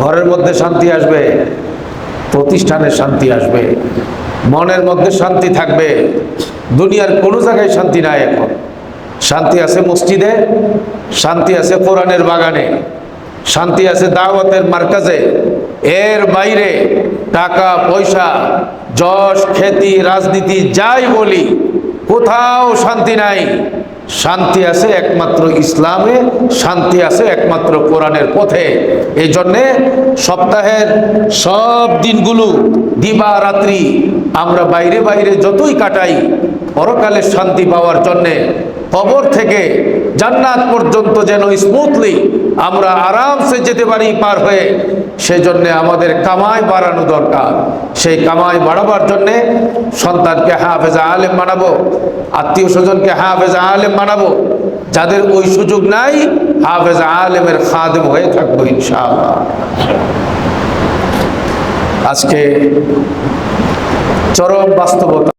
ঘরের মধ্যে শান্তি আসবে প্রতিষ্ঠানে শান্তি আসবে, মনের মধ্যে শান্তি থাকবে, দুনিয়ার কোনো জায়গায় শান্তি নাই এখন। শান্তি আছে মসজিদে, শান্তি আছে কোরআনের বাগানে, শান্তি আছে দাওয়াতের মার্কাজে। এর বাইরে টাকা, পয়সা, যশ, খ্যাতি, রাজনীতি, যাই বলি, কোথাও শান্তি নাই। শান্তি আছে একমাত্র ইসলামে, শান্তি আছে একমাত্র কোরআনের পথে। এই জন্যে সপ্তাহের সব দিনগুলো দিবা রাত্রি আমরা বাইরে বাইরে যতই কাটাই, পরকালে শান্তি পাওয়ার জন্যে কবর থেকে জান্নাত পর্যন্ত যেন স্মুথলি আমরা আরামসে যেতে পারি পার হয়ে, সেজন্য আমাদের কামাই বাড়ানো দরকার। সেই কামাই বাড়াবার জন্যে সন্তানকে হাফেজা আলেম বানাবো। আত্মীয় স্বজনকে হাফেজ আলেম বানাবো। যাদের ওই সুযোগ নাই, হাফেজ আলেমের খাদেম হয়ে থাকব ইনশাআল্লাহ। আজকে চরম বাস্তবতা।